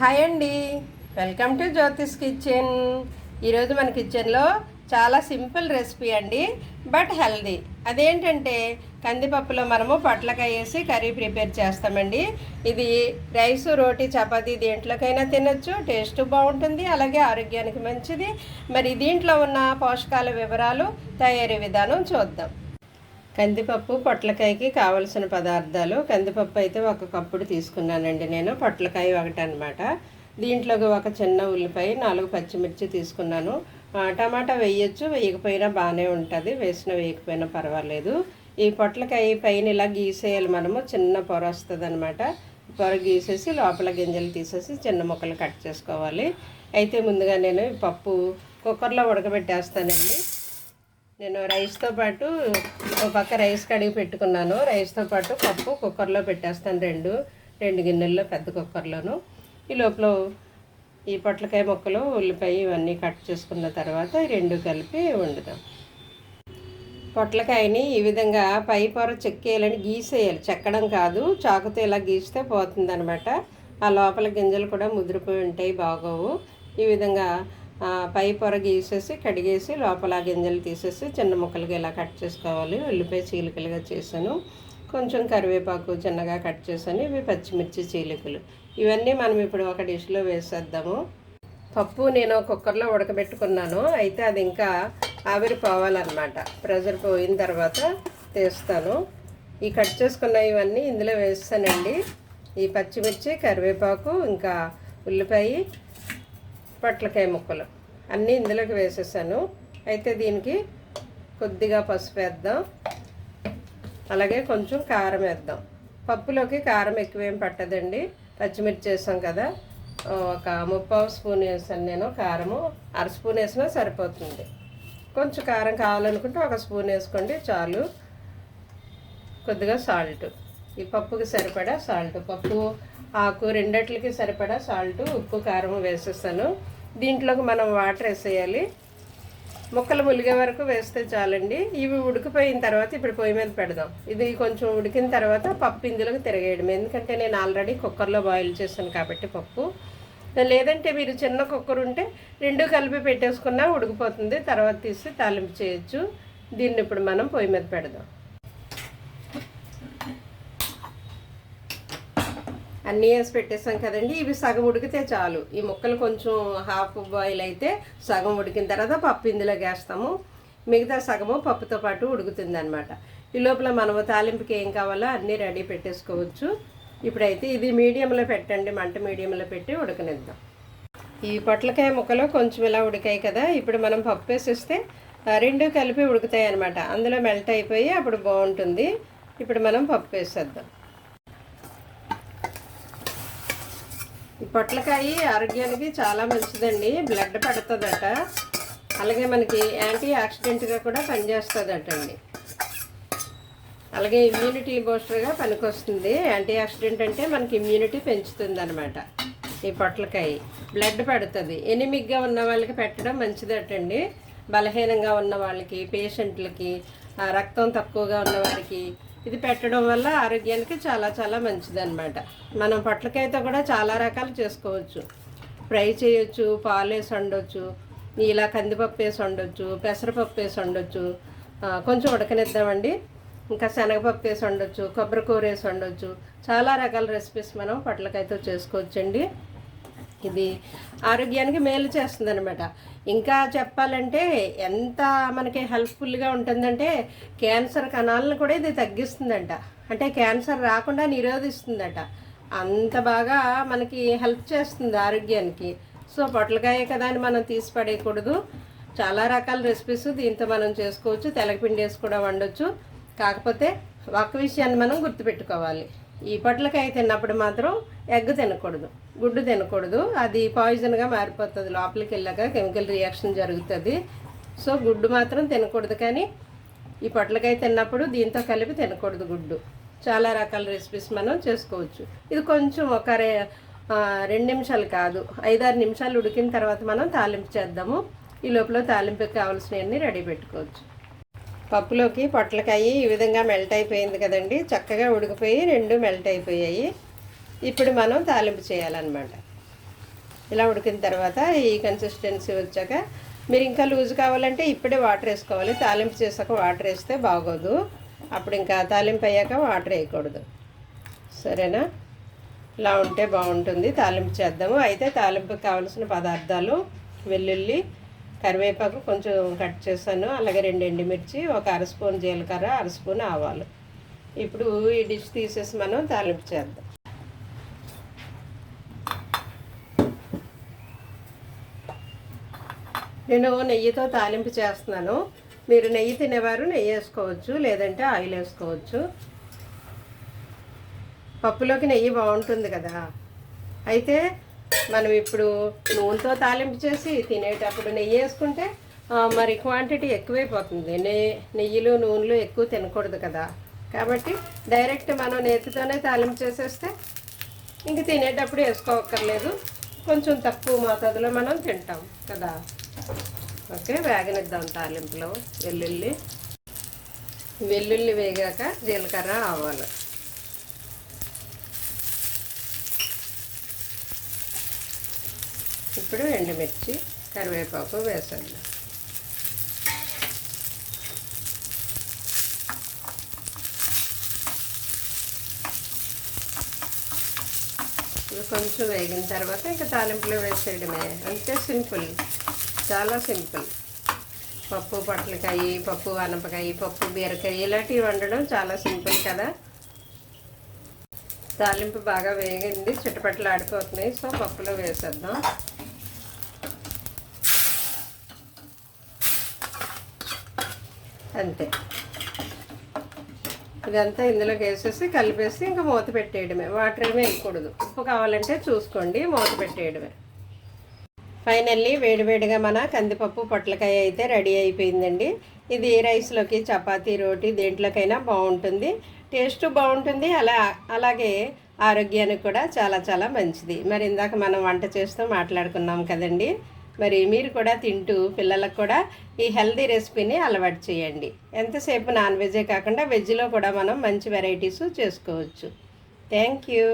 Hi అండి. Welcome to Jyothish kitchen. ఈరోజు మన కిచెన్లో చాలా సింపుల్ రెసిపీ అండి బట్ హెల్దీ. అదేంటంటే కందిపప్పులో మనము పొట్లకాయ వేసి కర్రీ ప్రిపేర్ చేస్తామండి. ఇది రైస్ రోటీ చపాతీ దేంట్లోకైనా తినొచ్చు టేస్ట్ బాగుంటుంది అలాగే ఆరోగ్యానికి మంచిది. మరి దీంట్లో ఉన్న పోషకాల వివరాలు తయారీ విధానం చూద్దాం. కందిపప్పు పొట్లకాయకి కావలసిన పదార్థాలు. కందిపప్పు అయితే ఒక కప్పుడు తీసుకున్నానండి నేను. పొట్లకాయ ఒకటి అనమాట దీంట్లోకి ఒక చిన్న ఉల్లిపాయ నాలుగు పచ్చిమిర్చి తీసుకున్నాను. టమాటా వేయచ్చు. వేయకపోయినా బాగానే ఉంటుంది. వేసిన వేయకపోయినా పర్వాలేదు. ఈ పొట్లకాయ పైన ఇలా గీసేయాలి మనము. చిన్న పొర వస్తుంది అనమాట పొర గీసేసి లోపల గింజలు తీసేసి చిన్న ముక్కలు కట్ చేసుకోవాలి. అయితే ముందుగా నేను ఈ పప్పు కుక్కర్లో ఉడకబెట్టేస్తానండి. నేను రైస్తో పాటు ఒక పక్క రైస్ కడిగి పెట్టుకున్నాను. రైస్తో పాటు పప్పు కుక్కర్లో పెట్టేస్తాను రెండు రెండు గిన్నెల్లో పెద్ద కుక్కర్లోను. ఈ లోపల ఈ పొట్లకాయ ముక్కలు ఉల్లిపాయ ఇవన్నీ కట్ చేసుకున్న తర్వాత రెండు కలిపి వండుదాం. పొట్లకాయని ఈ విధంగా పై పొర చెక్కేయాలని గీసేయాలి. చెక్కడం కాదు చాకుతో ఇలా గీస్తే పోతుందనమాట ఆ లోపల గింజలు కూడా ముదిరిపోయి ఉంటాయి బాగోవు. ఈ విధంగా పై పొర గీసేసి కడిగేసి లోపల గింజలు తీసేసి చిన్న ముక్కలుగా ఇలా కట్ చేసుకోవాలి. ఉల్లిపాయ చీలికలుగా చేశాను. కొంచెం కరివేపాకు చిన్నగా కట్ చేశాను. ఇవి పచ్చిమిర్చి చీలికలు. ఇవన్నీ మనం ఇప్పుడు ఒక డిష్లో వేసేద్దాము. పప్పు నేను కుక్కర్లో ఉడకబెట్టుకున్నాను. అయితే అది ఇంకా ఆవిరి పోవాలన్నమాట ప్రెషర్ పోయిన తర్వాత తీస్తాను. ఈ కట్ చేసుకున్న ఇవన్నీ ఇందులో వేస్తానండి. ఈ పచ్చిమిర్చి కరివేపాకు ఇంకా ఉల్లిపాయ పొట్లకాయ ముక్కలు. అన్నీ ఇందులోకి వేసేసాను. అయితే దీనికి కొద్దిగా పసుపు వేద్దాం. అలాగే కొంచెం కారం వేద్దాం. పప్పులోకి కారం ఎక్కువేం పట్టదండి. పచ్చిమిర్చి వేసాం కదా. ఒక ముప్పావు స్పూన్ వేసాను నేను కారము. అర స్పూన్ వేసినా సరిపోతుంది. కొంచెం కారం కావాలనుకుంటే ఒక స్పూన్ వేసుకోండి చాలు. కొద్దిగా సాల్ట్. ఈ పప్పుకి సరిపడా సాల్ట్. పప్పు ఆకు రెండట్లకి సరిపడా సాల్ట్ ఉప్పు కారం వేసేస్తాను. దీంట్లోకి మనం వాటర్ వేసేయాలి. ముక్కలు ములిగే వరకు వేస్తే చాలండి. ఇవి ఉడికిపోయిన తర్వాత ఇప్పుడు పొయ్యి మీద పెడదాం. ఇది కొంచెం ఉడికిన తర్వాత పప్పు ఇందులోకి తిరగేయడం. ఎందుకంటే నేను ఆల్రెడీ కుక్కర్లో బాయిల్ చేశాను కాబట్టి పప్పు. లేదంటే మీరు చిన్న కుక్కర్ ఉంటే రెండు కలిపి పెట్టేసుకున్నా ఉడికిపోతుంది. తర్వాత తీసి తాలింపు చేయొచ్చు. దీన్ని ఇప్పుడు మనం పొయ్యి మీద పెడదాం. అన్నీ వేసి పెట్టేసాం కదండి. ఇవి సగం ఉడికితే చాలు. ఈ ముక్కలు కొంచెం హాఫ్ బాయిల్ అయితే సగం ఉడికిన తర్వాత పప్పు ఇందులో వేస్తాము. మిగతా సగము పప్పుతో పాటు ఉడుకుతుంది అనమాట ఈ లోపల మనము తాలింపుకి ఏం కావాలో అన్నీ రెడీ పెట్టేసుకోవచ్చు. ఇప్పుడైతే ఇది మీడియంలో పెట్టండి. మంట మీడియంలో పెట్టి ఉడకనిద్దాం. ఈ పొట్లకాయ ముక్కలు కొంచెం ఇలా ఉడికాయి కదా. ఇప్పుడు మనం పప్పు వేసేస్తే రెండు కలిపి ఉడుకుతాయి అనమాట అందులో మెల్ట్ అయిపోయి అప్పుడు బాగుంటుంది. ఇప్పుడు మనం పప్పు వేసేద్దాం. ఈ పొట్లకాయ ఆరోగ్యానికి చాలా మంచిదండి. బ్లడ్ పడుతుందట. అలాగే మనకి యాంటీ ఆక్సిడెంట్గా కూడా పనిచేస్తుందట అండి అలాగే ఇమ్యూనిటీ బూస్టర్గా పనికొస్తుంది. యాంటీ ఆక్సిడెంట్ అంటే మనకి ఇమ్యూనిటీ పెంచుతుంది అనమాట ఈ పొట్లకాయ. బ్లడ్ పడుతుంది. ఎనిమిగ్గా ఉన్న వాళ్ళకి పెట్టడం మంచిదటండి. బలహీనంగా ఉన్న వాళ్ళకి పేషెంట్లకి ఆ, రక్తం తక్కువగా ఉన్న వారికి ఇది పెట్టడం వల్ల ఆరోగ్యానికి చాలా చాలా మంచిదన్నమాట. మనం పొట్లకాయతో కూడా చాలా రకాలు చేసుకోవచ్చు. ఫ్రై చేయొచ్చు పాలు వేసి వండొచ్చు ఇలా కందిపప్పు వేసి వండొచ్చు పెసరపప్పు వేసి వండొచ్చు కొంచెం ఉడకనిద్దామండి. ఇంకా శనగపప్పు వేసి వండొచ్చు కొబ్బరి కూర వేసి వండొచ్చు. చాలా రకాల రెసిపీస్ మనం పొట్లకాయతో చేసుకోవచ్చండి. ఇది ఆరోగ్యానికి మేలు చేస్తుంది అనమాట ఇంకా చెప్పాలంటే ఎంత మనకి హెల్ప్ఫుల్గా ఉంటుందంటే క్యాన్సర్ కణాలను కూడా ఇది తగ్గిస్తుందంట. అంటే క్యాన్సర్ రాకుండా నిరోధిస్తుందట. అంత బాగా మనకి హెల్ప్ చేస్తుంది ఆరోగ్యానికి. సో పొట్లకాయ కదా అని మనం తీసి పడేయకూడదు. చాలా రకాల రెసిపీస్ దీంతో మనం చేసుకోవచ్చు. తెలగపిండి వేసి కూడా వండొచ్చు. కాకపోతే ఒక విషయాన్ని మనం గుర్తుపెట్టుకోవాలి. ఈ పొట్లకాయ తిన్నప్పుడు మాత్రం ఎగ్ తినకూడదు గుడ్డు తినకూడదు. అది పాయిజన్గా మారిపోతుంది. లోపలికి వెళ్ళాక కెమికల్ రియాక్షన్ జరుగుతుంది. సో గుడ్డు మాత్రం తినకూడదు కానీ ఈ పొట్లకాయ తిన్నప్పుడు దీంతో కలిపి తినకూడదు గుడ్డు. చాలా రకాల రెసిపీస్ మనం చేసుకోవచ్చు. ఇది కొంచెం ఒక రే రెండు నిమిషాలు కాదు. ఐదారు నిమిషాలు ఉడికిన తర్వాత మనం తాలింపు చేద్దాము. ఈ లోపల తాలింపుకి కావాల్సినవన్నీ రెడీ పెట్టుకోవచ్చు. పప్పులోకి పొట్లకాయ ఈ విధంగా మెల్ట్ అయిపోయింది కదండి. చక్కగా ఉడికిపోయి రెండు మెల్ట్ అయిపోయాయి. ఇప్పుడు మనం తాలింపు చేయాలన్నమాట. ఇలా ఉడికిన తర్వాత ఈ కన్సిస్టెన్సీ వచ్చాక మీరు ఇంకా లూజ్ కావాలంటే ఇప్పుడే వాటర్ వేసుకోవాలి. తాలింపు చేసాక వాటర్ వేస్తే బాగోదు. అప్పుడు ఇంకా తాలింపు అయ్యాక వాటర్ వేయకూడదు. సరేనా? ఇలా ఉంటే బాగుంటుంది. తాలింపు చేద్దాము. అయితే తాలింపుకి కావాల్సిన పదార్థాలు వెల్లుల్లి కరివేపాకు కొంచెం కట్ చేశాను అలాగే రెండు ఎండుమిర్చి ఒక అర స్పూన్ జీలకర్ర అర స్పూన్ ఆవాలు. ఇప్పుడు ఈ డిష్ తీసేసి మనం తాలింపు చేద్దాం. నేను నెయ్యితో తాలింపు చేస్తున్నాను. మీరు నెయ్యి తినేవారు నెయ్యి వేసుకోవచ్చు లేదంటే ఆయిల్ వేసుకోవచ్చు. పప్పులోకి నెయ్యి బాగుంటుంది కదా. అయితే మనం ఇప్పుడు నూనెతో తాలింపు చేసి తినేటప్పుడు నెయ్యి వేసుకుంటే మరి క్వాంటిటీ ఎక్కువైపోతుంది. నెయ్యి నెయ్యిలు నూనెలు ఎక్కువ తినకూడదు కదా. కాబట్టి డైరెక్ట్ మనం నేతితోనే తాలింపు చేసేస్తే ఇంక తినేటప్పుడు వేసుకోవక్కర్లేదు కొంచెం తక్కువ మోతాదులో మనం తింటాం కదా. ఓకే వేగనిద్దాం తాలింపులో. వెల్లుల్లి వెల్లుల్లి వేగాక జీలకర్ర ఆవాలు. ఇప్పుడు ఎండుమిర్చి కరివేపాకు వేసండి. ఇవి కొంచెం వేగిన తర్వాత ఇంకా తాలింపులో వేసేయడమే. అంతే సింపుల్ చాలా సింపుల్. పప్పు పొట్లకాయ పప్పు అనపకాయ పప్పు బీరకాయ ఇలాంటివి వండడం చాలా సింపుల్ కదా. తాలింపు బాగా వేగింది చిటపట్లు ఆడిపోతున్నాయి. సో పప్పులో వేసేద్దాం. అంతే. ఇదంతా ఇందులోకి వేసేసి కలిపేసి ఇంకా మూత పెట్టేయడమే. వాటర్ ఏమీ వేయకూడదు. ఉప్పు కావాలంటే చూసుకోండి మూత పెట్టేయడమే. ఫైనల్లీ వేడివేడిగా మన కందిపప్పు పొట్లకాయ అయితే రెడీ అయిపోయిందండి. ఇది రైస్లోకి? చపాతీ రోటీ దేంట్లోకైనా బాగుంటుంది. టేస్ట్ బాగుంటుంది. అలా అలాగే ఆరోగ్యానికి కూడా చాలా చాలా మంచిది. మరి ఇందాక మనం వంట చేస్తూ మాట్లాడుకున్నాం కదండి. మరి మీరు కూడా తింటూ పిల్లలకు కూడా ఈ హెల్దీ రెసిపీని అలవాటు చేయండి. ఎంతసేపు నాన్ వెజే కాకుండా వెజ్లో కూడా మనం మంచి వెరైటీస్ చేసుకోవచ్చు. Thank you.